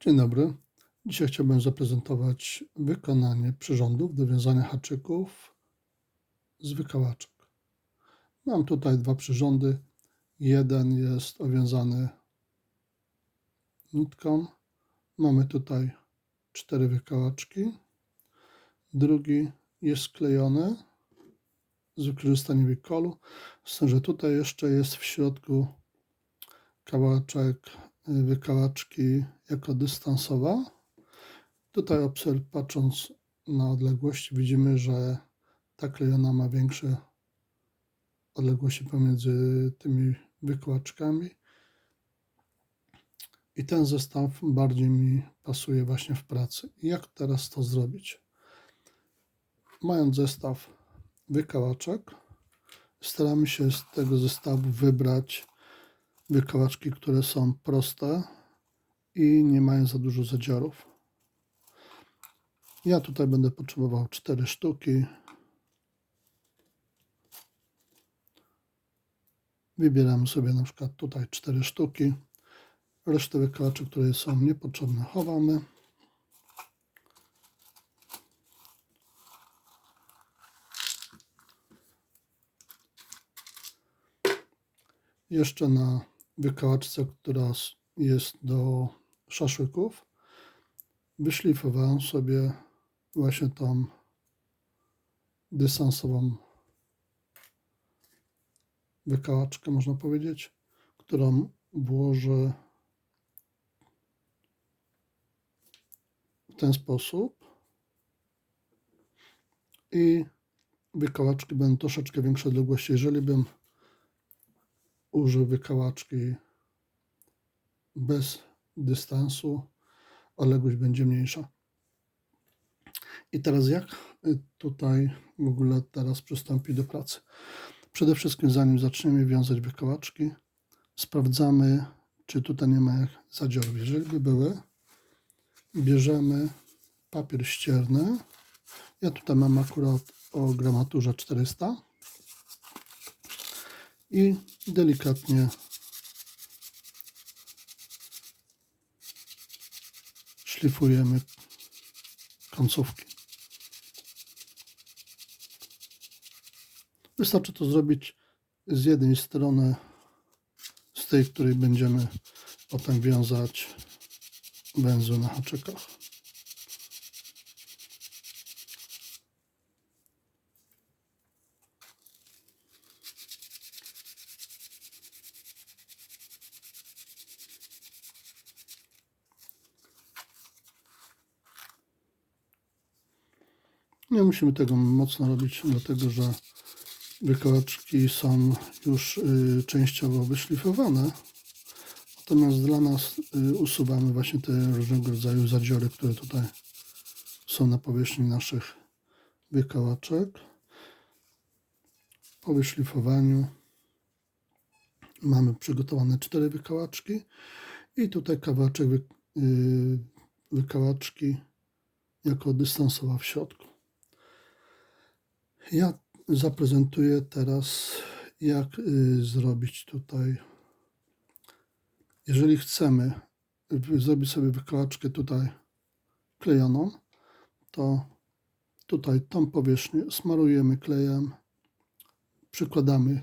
Dzień dobry. Dzisiaj chciałbym zaprezentować wykonanie przyrządów do wiązania haczyków z wykałaczek. Mam tutaj dwa przyrządy. Jeden jest owiązany nitką. Mamy tutaj cztery wykałaczki. Drugi jest sklejony z wykorzystaniem wikolu. Z tym, że tutaj jeszcze jest w środku kawałeczek y, wykałaczki jako dystansowa. Tutaj patrząc na odległość widzimy, że ta klejona ma większe odległości pomiędzy tymi wykałaczkami. I ten zestaw bardziej mi pasuje właśnie w pracy. Jak teraz to zrobić? Mając zestaw wykałaczek, staramy się z tego zestawu wybrać wykałaczki, które są proste i nie mają za dużo zadziorów. Ja tutaj będę potrzebował 4 sztuki. Wybieramy sobie na przykład tutaj 4 sztuki. Resztę wykałaczy, które są niepotrzebne, chowamy. Jeszcze na wykałaczce, która jest do szaszłyków, wyszlifowałem sobie właśnie tą dystansową wykałaczkę, można powiedzieć, którą włożę w ten sposób i wykałaczki będą troszeczkę większe odległości. Jeżeli bym użył wykałaczki bez dystansu, odległość będzie mniejsza. I teraz jak tutaj w ogóle teraz przystąpić do pracy? Przede wszystkim zanim zaczniemy wiązać wykałaczki, sprawdzamy, czy tutaj nie ma zadziorów. Jeżeli by były, bierzemy papier ścierny. Ja tutaj mam akurat o gramaturze 400 i delikatnie szlifujemy końcówki. Wystarczy to zrobić z jednej strony, z tej, której będziemy potem wiązać węzły na haczykach. Nie musimy tego mocno robić, dlatego że wykałaczki są już y, częściowo wyszlifowane. Natomiast dla nas y, usuwamy właśnie te różnego rodzaju zadziory, które tutaj są na powierzchni naszych wykałaczek. Po wyszlifowaniu mamy przygotowane cztery wykałaczki i tutaj kawałeczek y, wykałaczki jako dystansowa w środku. Ja zaprezentuję teraz, jak y, zrobić tutaj. Jeżeli chcemy zrobić sobie wykałaczkę tutaj klejoną, to tutaj tą powierzchnię smarujemy klejem, przykładamy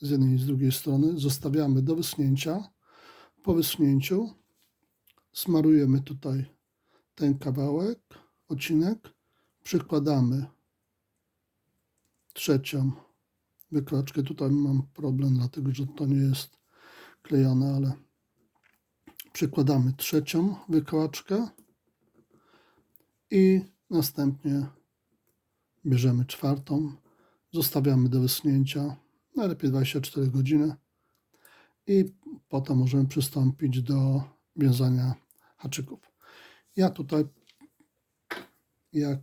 z jednej i z drugiej strony, zostawiamy do wyschnięcia. Po wyschnięciu smarujemy tutaj ten kawałek, odcinek, przykładamy trzecią wyklaczkę. Tutaj mam problem, dlatego że to nie jest klejone, ale przykładamy trzecią wykałaczkę i następnie bierzemy czwartą, zostawiamy do wyschnięcia, najlepiej 24 godziny i potem możemy przystąpić do wiązania haczyków. Ja tutaj jak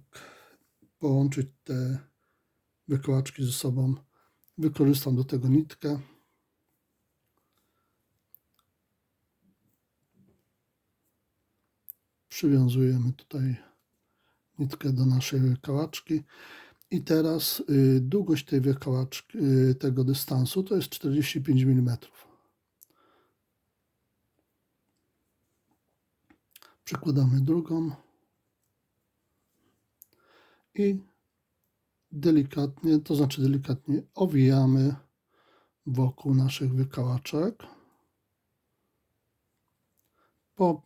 połączyć te wykołaczki ze sobą. Wykorzystam do tego nitkę. Przywiązujemy tutaj nitkę do naszej wykałaczki. I teraz y, długość tej wykałaczki, y, tego dystansu to jest 45 mm. Przykładamy drugą i delikatnie, to znaczy delikatnie owijamy wokół naszych wykałaczek. Po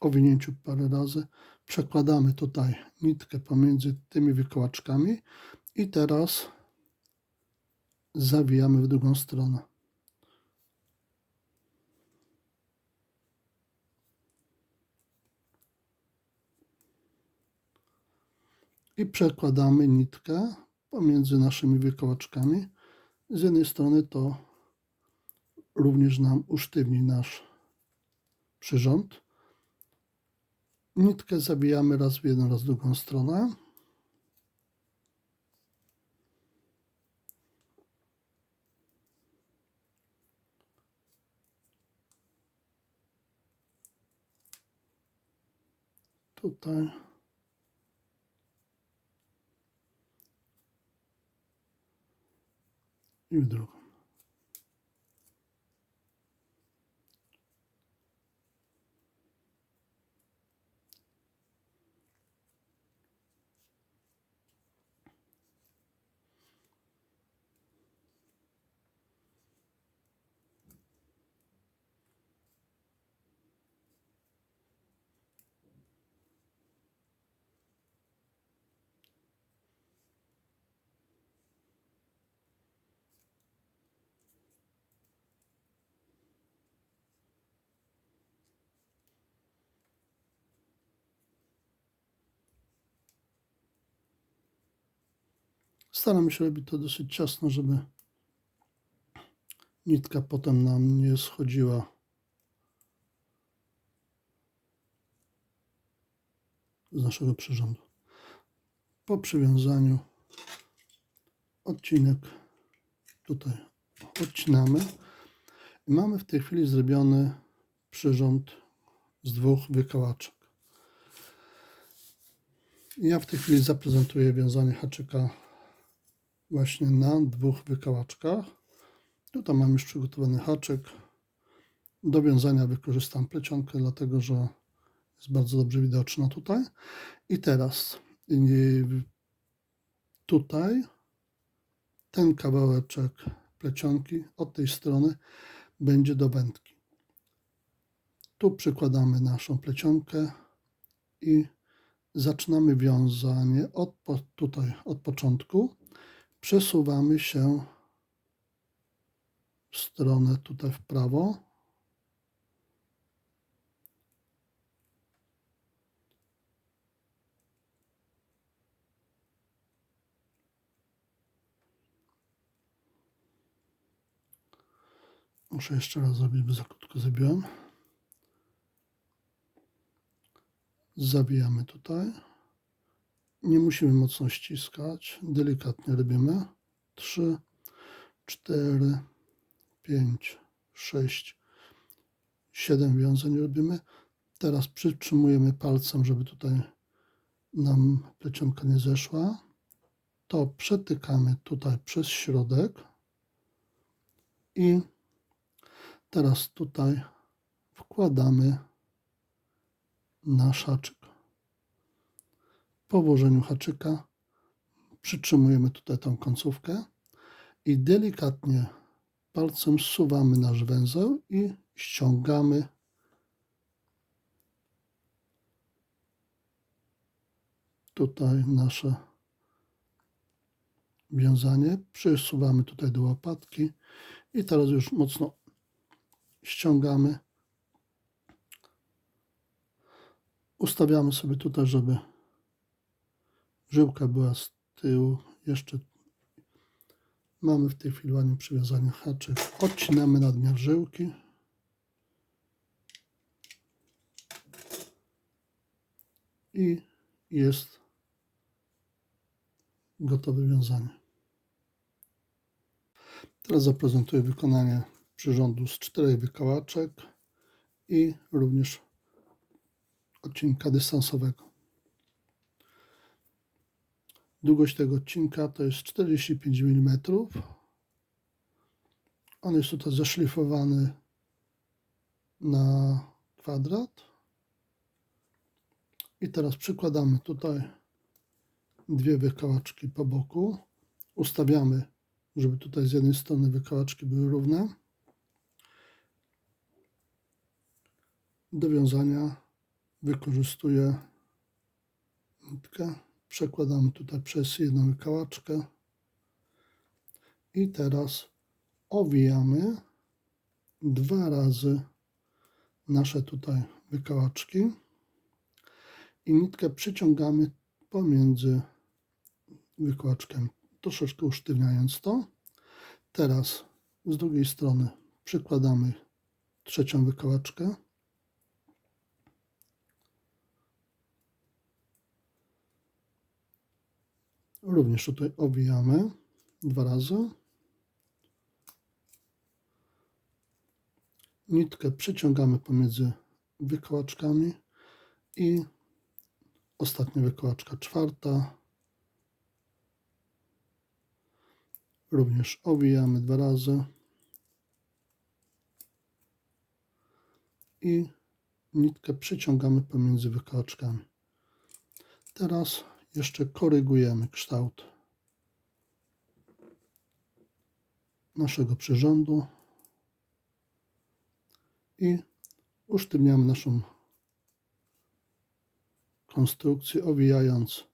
owinięciu parę razy przekładamy tutaj nitkę pomiędzy tymi wykałaczkami i teraz zawijamy w drugą stronę. I przekładamy nitkę pomiędzy naszymi wykałaczkami. Z jednej strony to również nam usztywni nasz przyrząd. Nitkę zawijamy raz w jedną, raz w drugą stronę. Tutaj. I w Staramy się robić to dosyć ciasno, żeby nitka potem nam nie schodziła z naszego przyrządu. Po przywiązaniu odcinek tutaj odcinamy i mamy w tej chwili zrobiony przyrząd z dwóch wykałaczek. Ja w tej chwili zaprezentuję wiązanie haczyka właśnie na dwóch wykałaczkach. Tutaj mam już przygotowany haczyk. Do wiązania wykorzystam plecionkę, dlatego że jest bardzo dobrze widoczna tutaj. I teraz tutaj ten kawałeczek plecionki od tej strony będzie do wędki. Tu przykładamy naszą plecionkę i zaczynamy wiązanie od tutaj od początku przesuwamy się w stronę tutaj w prawo. Muszę jeszcze raz zrobić, bo za krótko zrobiłem. Zawijamy tutaj. Nie musimy mocno ściskać, delikatnie robimy. 3, 4, 5, 6, 7 wiązań robimy. Teraz przytrzymujemy palcem, żeby tutaj nam plecionka nie zeszła. To przetykamy tutaj przez środek i teraz tutaj wkładamy nasz haczyk. Po włożeniu haczyka przytrzymujemy tutaj tą końcówkę i delikatnie palcem zsuwamy nasz węzeł i ściągamy tutaj nasze wiązanie. Przesuwamy tutaj do łopatki i teraz już mocno ściągamy. Ustawiamy sobie tutaj, żeby Żyłka była z tyłu. Jeszcze mamy w tej chwili ładnie przywiązany haczyk. Odcinamy nadmiar żyłki. I jest gotowe wiązanie. Teraz zaprezentuję wykonanie przyrządu z czterech wykałaczek i również odcinka dystansowego. Długość tego odcinka to jest 45 mm. On jest tutaj zaszlifowany na kwadrat. I teraz przykładamy tutaj dwie wykałaczki po boku. Ustawiamy, żeby tutaj z jednej strony wykałaczki były równe. Do wiązania wykorzystuję nitkę. Przekładamy tutaj przez jedną wykałaczkę. I teraz owijamy dwa razy nasze tutaj wykałaczki i nitkę przyciągamy pomiędzy wykałaczkami, troszeczkę usztywniając to. Teraz z drugiej strony przykładamy trzecią wykałaczkę. Również tutaj owijamy dwa razy. Nitkę przeciągamy pomiędzy wykałaczkami i ostatnia wykałaczka czwarta. Również owijamy dwa razy i nitkę przyciągamy pomiędzy wykałaczkami. Teraz jeszcze korygujemy kształt naszego przyrządu i usztywniamy naszą konstrukcję, owijając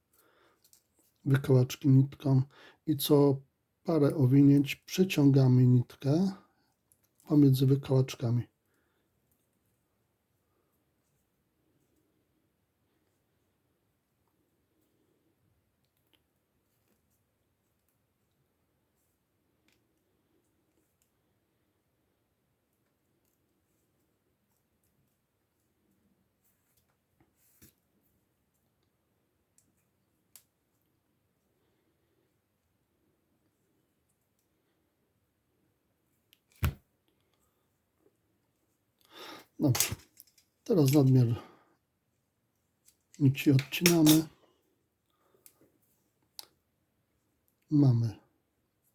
wykałaczki nitką i co parę owinięć przeciągamy nitkę pomiędzy wykałaczkami. Dobrze. Teraz nadmiar nici odcinamy. Mamy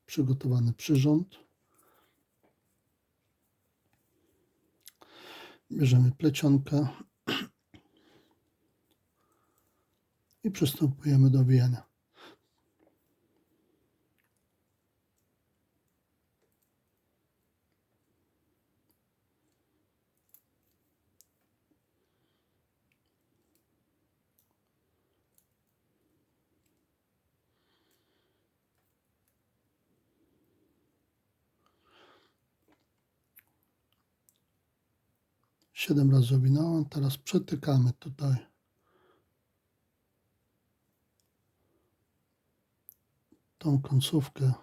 przygotowany przyrząd. Bierzemy plecionkę i przystępujemy do wijania. Siedem razy owinąłem, teraz przetykamy tutaj tą końcówkę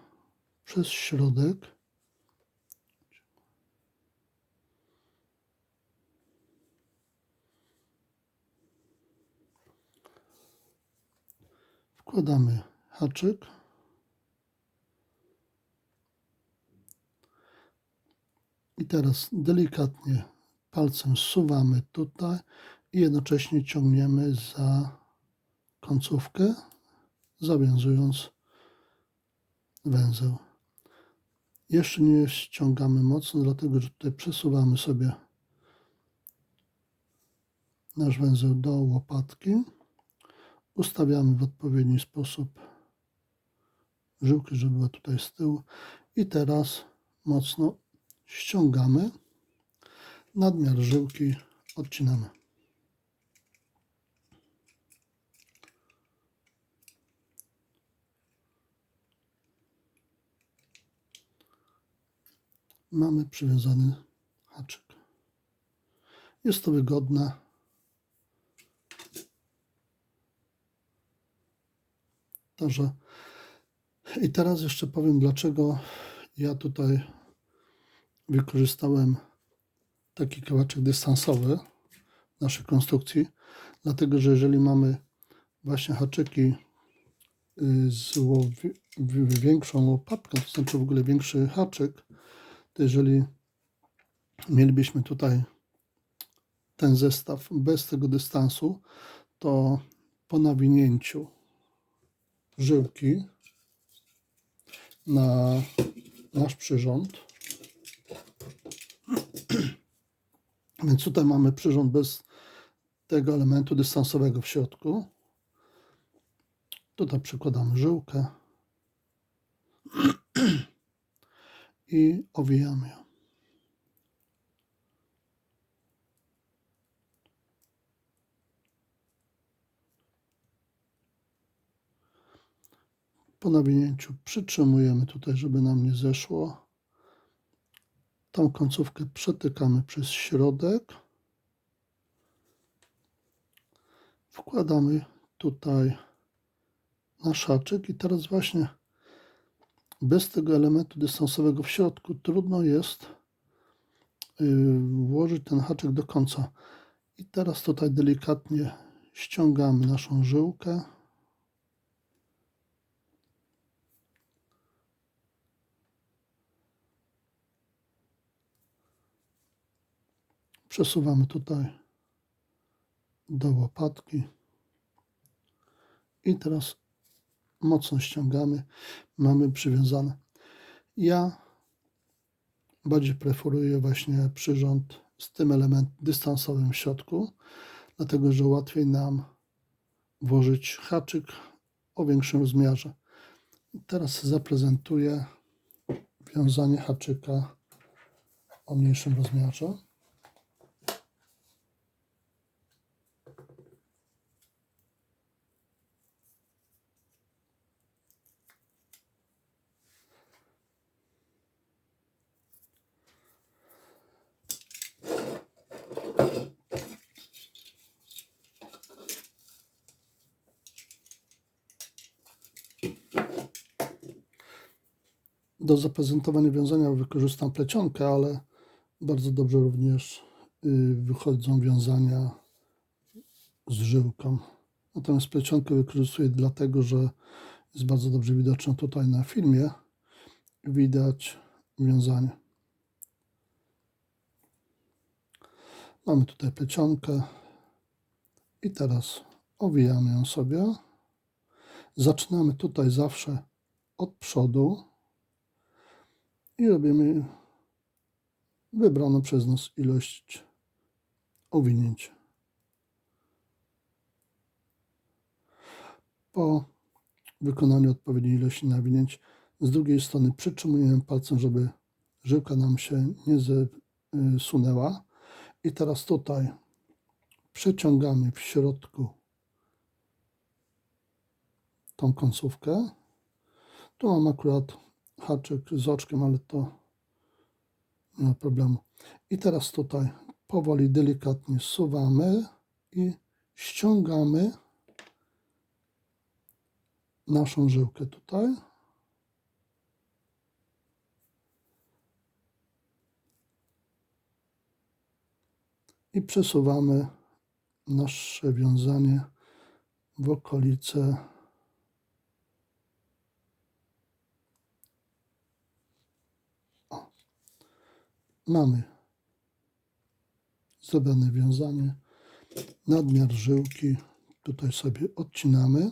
przez środek. Wkładamy haczyk. I teraz delikatnie palcem zsuwamy tutaj i jednocześnie ciągniemy za końcówkę, zawiązując węzeł. Jeszcze nie ściągamy mocno, dlatego że tutaj przesuwamy sobie nasz węzeł do łopatki. Ustawiamy w odpowiedni sposób żyłki, żeby była tutaj z tyłu. I teraz mocno ściągamy. Nadmiar żyłki odcinamy. Mamy przywiązany haczyk. Jest to wygodne. Także i teraz jeszcze powiem, dlaczego ja tutaj wykorzystałem taki kawałeczek dystansowy naszej konstrukcji, dlatego że jeżeli mamy właśnie haczyki y, z większą łopatką, to znaczy w ogóle większy haczyk, to jeżeli mielibyśmy tutaj ten zestaw bez tego dystansu, to po nawinięciu żyłki na nasz przyrząd Więc tutaj mamy przyrząd bez tego elementu dystansowego w środku. Tutaj przykładamy żyłkę i owijamy ją. Po nawinięciu przytrzymujemy tutaj, żeby nam nie zeszło. Tą końcówkę przetykamy przez środek. Wkładamy tutaj nasz haczyk i teraz właśnie bez tego elementu dystansowego w środku trudno jest yy, włożyć ten haczyk do końca. I teraz tutaj delikatnie ściągamy naszą żyłkę. Przesuwamy tutaj do łopatki. I teraz mocno ściągamy. Mamy przywiązane. Ja bardziej preferuję właśnie przyrząd z tym elementem dystansowym w środku, dlatego że łatwiej nam włożyć haczyk o większym rozmiarze. Teraz zaprezentuję wiązanie haczyka o mniejszym rozmiarze. Do zaprezentowania wiązania wykorzystam plecionkę, ale bardzo dobrze również y, wychodzą wiązania z żyłką. Natomiast plecionkę wykorzystuję dlatego, że jest bardzo dobrze widoczna tutaj na filmie. Widać wiązanie. Mamy tutaj plecionkę i teraz owijamy ją sobie. Zaczynamy tutaj zawsze od przodu i robimy wybraną przez nas ilość owinięć. Po wykonaniu odpowiedniej ilości nawinięć z drugiej strony przytrzymujemy palcem, żeby żyłka nam się nie zesunęła. I teraz tutaj przeciągamy w środku tą końcówkę. Tu mam akurat haczyk z oczkiem, ale to nie ma problemu. I teraz tutaj powoli, delikatnie suwamy i ściągamy naszą żyłkę tutaj. I przesuwamy nasze wiązanie w okolice Mamy zrobione wiązanie, nadmiar żyłki tutaj sobie odcinamy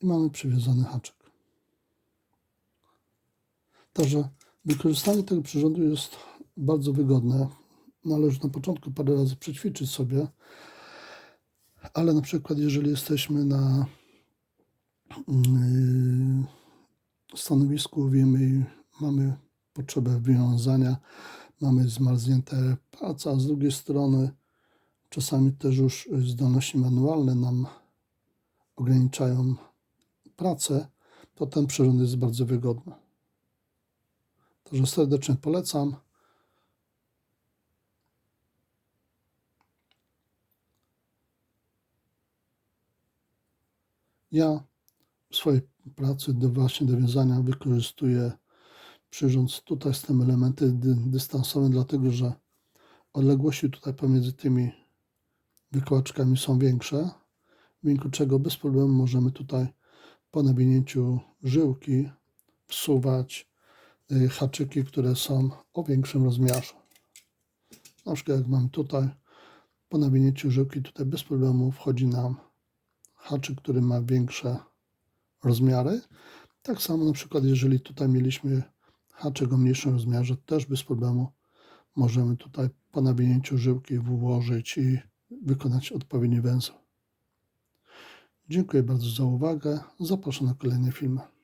i mamy przywiązany haczyk. Także wykorzystanie tego przyrządu jest bardzo wygodne. Należy na początku parę razy przećwiczyć sobie, ale na przykład jeżeli jesteśmy na yy, stanowisku wiemy mamy potrzebę wywiązania, mamy zmarznięte palce, a z drugiej strony czasami też już zdolności manualne nam ograniczają pracę, to ten przyrząd jest bardzo wygodny. Także serdecznie polecam. Ja w swojej pracy do właśnie do wiązania wykorzystuję przyrząd tutaj z tym elementem dy, dystansowym, dlatego że odległości tutaj pomiędzy tymi wykołaczkami są większe, w wyniku czego bez problemu możemy tutaj po nawinięciu żyłki wsuwać y, haczyki, które są o większym rozmiarze. Na przykład jak mam tutaj, po nawinięciu żyłki tutaj bez problemu wchodzi nam haczyk, który ma większe rozmiary. Tak samo na przykład, jeżeli tutaj mieliśmy haczyk o mniejszym rozmiarze, też bez problemu możemy tutaj po nawinięciu żyłki włożyć i wykonać odpowiedni węzeł. Dziękuję bardzo za uwagę. Zapraszam na kolejne filmy.